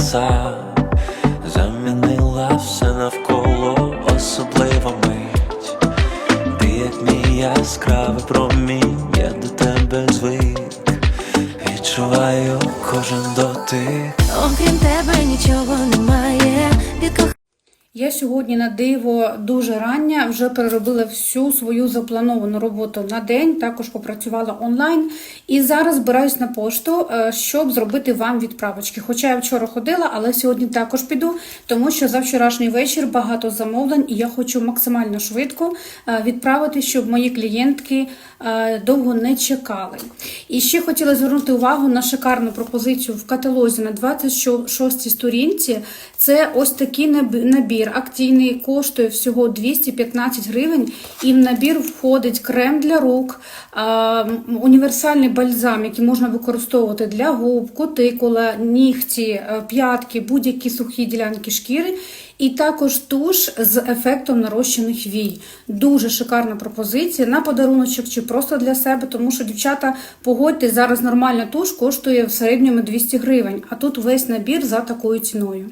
краса, замінила все навколо особлива мить. Ти як мій яскравий промінь, я до тебе звик, відчуваю кожен дотик. Окрім тебе нічого немає. Я сьогодні на диво дуже рання вже переробила всю свою заплановану роботу на день. Також попрацювала онлайн і зараз збираюсь на пошту, е, щоб зробити вам відправочки. Хоча я вчора ходила, але сьогодні також піду, тому що за вчорашній вечір багато замовлень, і я хочу максимально швидко е, відправити, щоб мої клієнтки е, довго не чекали. І ще хотіла звернути увагу на шикарну пропозицію в каталозі на 26 сторінці. Це ось такий наб- акційний, коштує всього 215 гривень. І в набір входить крем для рук, універсальний бальзам, який можна використовувати для губ, кутикула, нігті, е, п'ятки, будь-які сухі ділянки шкіри. І також туш з ефектом нарощених вій. Дуже шикарна пропозиція на подаруночок чи просто для себе, тому що дівчата, погодьте, зараз нормальна туш коштує в середньому 200 гривень, а тут весь набір за такою ціною.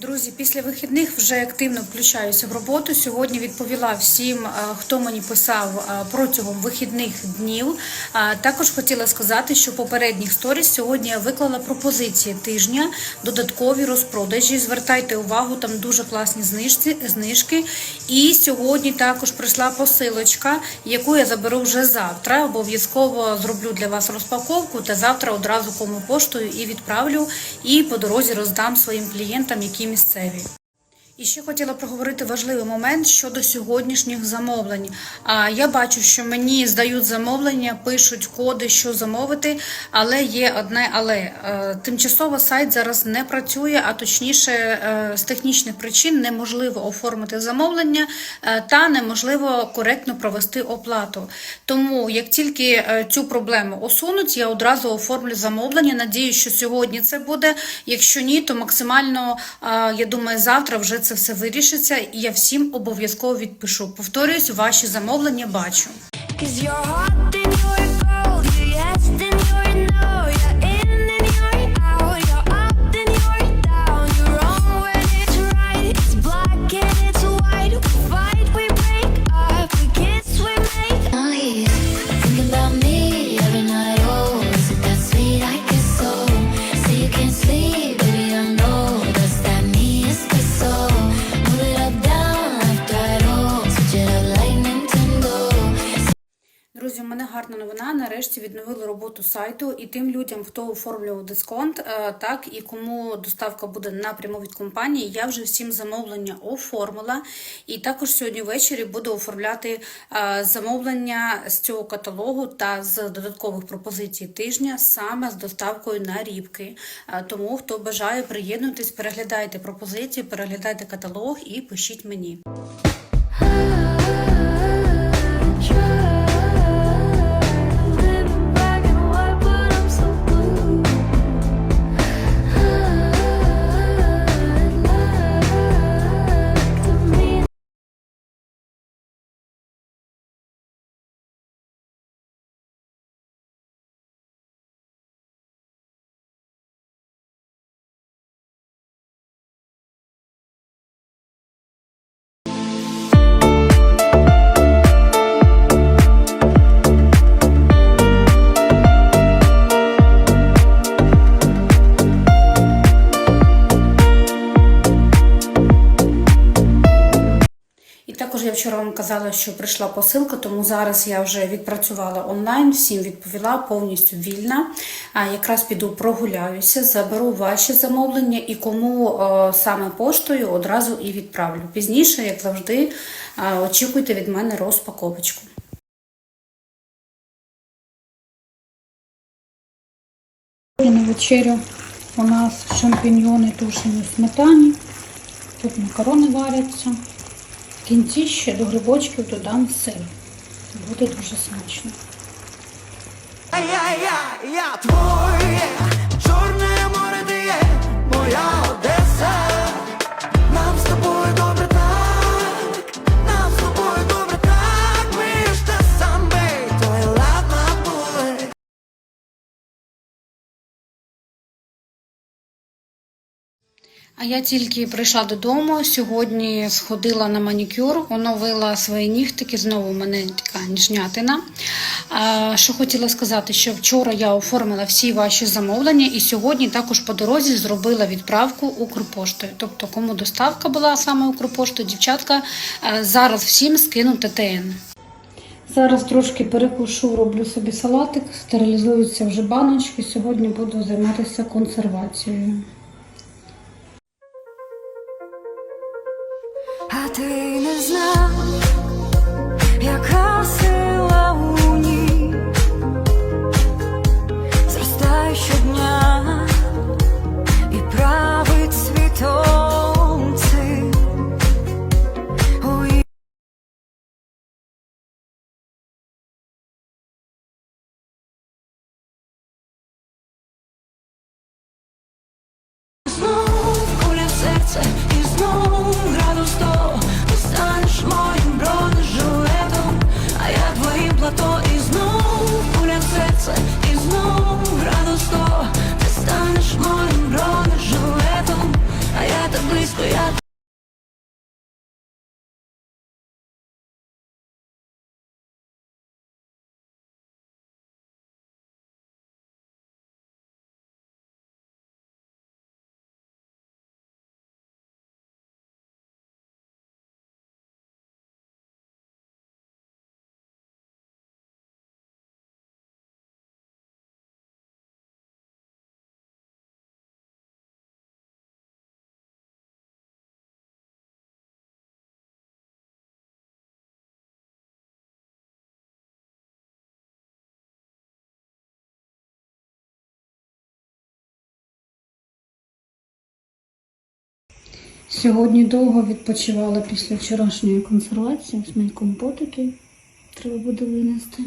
Друзі, після вихідних вже активно включаюся в роботу. Сьогодні відповіла всім, хто мені писав протягом вихідних днів. Також хотіла сказати, що попередніх сторіс сьогодні я виклала пропозиції тижня, додаткові розпродажі. Звертайте увагу, там дуже класні знижці, знижки. І сьогодні також прийшла посилочка, яку я заберу вже завтра. Обов'язково зроблю для вас розпаковку та завтра одразу кому поштою і відправлю. І по дорозі роздам своїм клієнтам, які місцеві. І ще хотіла проговорити важливий момент щодо сьогоднішніх замовлень. А я бачу, що мені здають замовлення, пишуть коди, що замовити, але є одне але Е, тимчасово сайт зараз не працює, а точніше, е, з технічних причин неможливо оформити замовлення е, та неможливо коректно провести оплату. Тому як тільки цю проблему усунуть, я одразу оформлю замовлення. Надію, що сьогодні це буде. Якщо ні, то максимально я думаю, завтра вже це все вирішиться, і я всім обов'язково відпишу. Повторюсь, ваші замовлення бачу. Друзі, у мене гарна новина. Нарешті відновили роботу сайту і тим людям, хто оформлював дисконт, е, так і кому доставка буде напряму від компанії. Я вже всім замовлення оформила. І також сьогодні ввечері буду оформляти е, замовлення з цього каталогу та з додаткових пропозицій тижня саме з доставкою на рібки. Е, Тому хто бажає приєднуйтесь, переглядайте пропозиції, переглядайте каталог і пишіть мені. Вчора вам казала, що прийшла посилка, тому зараз я вже відпрацювала онлайн, всім відповіла, повністю вільна. А якраз піду прогуляюся, заберу ваші замовлення і кому е, саме поштою одразу і відправлю. Пізніше, як завжди, е, очікуйте від мене розпаковочку. На вечерю у нас шампіньйони тушені в сметані. Тут макарони варяться. Кінці ще до грибочків додам сир. Буде дуже смачно. Я, я, я твоє, А я тільки прийшла додому. Сьогодні сходила на манікюр, оновила свої нігтики. Знову в мене така ніжнятина. Що хотіла сказати, що вчора я оформила всі ваші замовлення, і сьогодні також по дорозі зробила відправку Укрпоштою. Тобто, кому доставка була саме Укрпоштою, дівчатка е, зараз всім скину ТТН. Зараз трошки перекушу, роблю собі салатик, стерилізуються вже баночки. Сьогодні буду займатися консервацією. Сьогодні довго відпочивала після вчорашньої консервації. Ось мої компотики треба буде винести.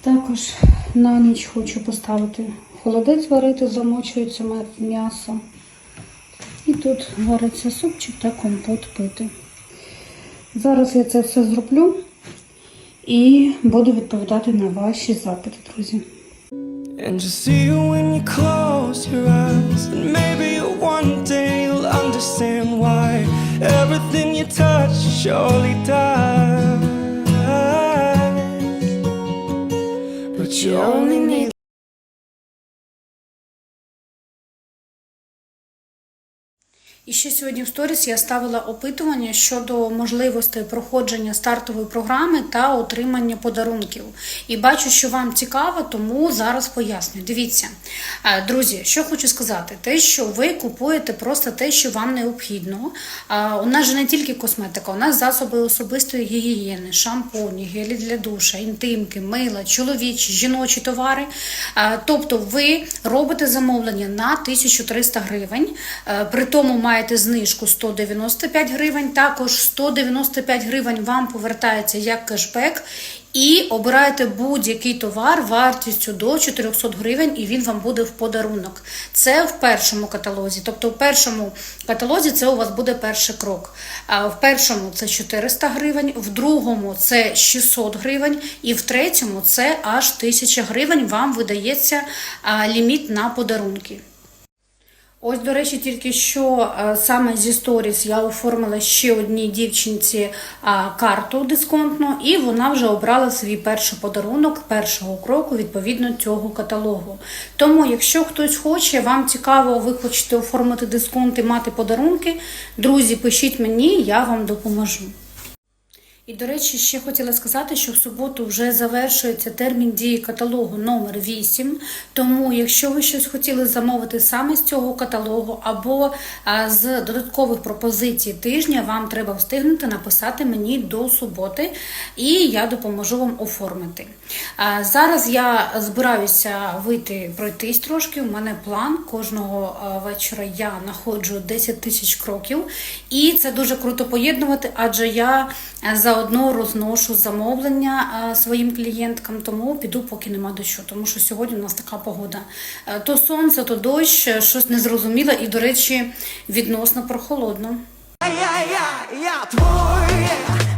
Також на ніч хочу поставити холодець варити, замочується м'ясо. І тут вариться супчик та компот пити. Зараз я це все зроблю і буду відповідати на ваші запити, друзі. And just see you when you close your eyes. And maybe one day you'll understand why everything you touch surely dies. But you only І ще сьогодні в сторіс я ставила опитування щодо можливостей проходження стартової програми та отримання подарунків. І бачу, що вам цікаво, тому зараз поясню. Дивіться, Е, друзі, що хочу сказати, те, що ви купуєте просто те, що вам необхідно. У нас же не тільки косметика, у нас засоби особистої гігієни, шампуні, гелі для душа, інтимки, мила, чоловічі, жіночі товари. Тобто ви робите замовлення на 1300 гривень, е, при тому маєте знижку 195 гривень, також 195 гривень вам повертається як кешбек. І обираєте будь-який товар вартістю до 400 гривень, і він вам буде в подарунок. Це в першому каталозі. Тобто, в першому каталозі це у вас буде перший крок. А в першому це 400 гривень, в другому це 600 гривень, і в третьому це аж 1000 гривень. Вам видається ліміт на подарунки. Ось, до речі, тільки що е, саме зі сторіс я оформила ще одній дівчинці карту дисконтну, і вона вже обрала свій перший подарунок першого кроку відповідно цього каталогу. Тому, якщо хтось хоче, вам цікаво, ви хочете оформити дисконт і мати подарунки, друзі, пишіть мені, я вам допоможу. І, до речі, ще хотіла сказати, що в суботу вже завершується термін дії каталогу номер 8. Тому, якщо ви щось хотіли замовити саме з цього каталогу або з додаткових пропозицій тижня, вам треба встигнути написати мені до суботи, і я допоможу вам оформити. Зараз я збираюся вийти пройтись трошки. У мене план кожного вечора я знаходжу 10 тисяч кроків, і це дуже круто поєднувати, адже я е, заодно розношу замовлення е, своїм клієнткам, тому піду, поки нема дощу, тому що сьогодні у нас така погода. Е, То сонце, то дощ, е, щось незрозуміле і, до речі, відносно прохолодно. Я, я, я твоя